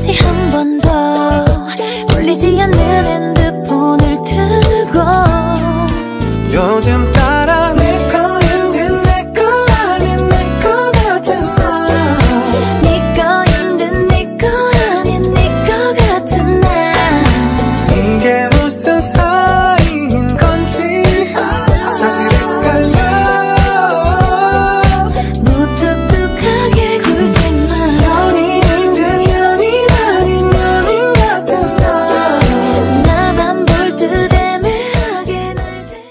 끝까지 한 번 더. 울리지 않는 핸드폰을 들고. 요즘 따라 내거 힘든 내거 아닌 네 내거 같은 날네거 힘든 내거 아닌 내거 같은 날 이게 무슨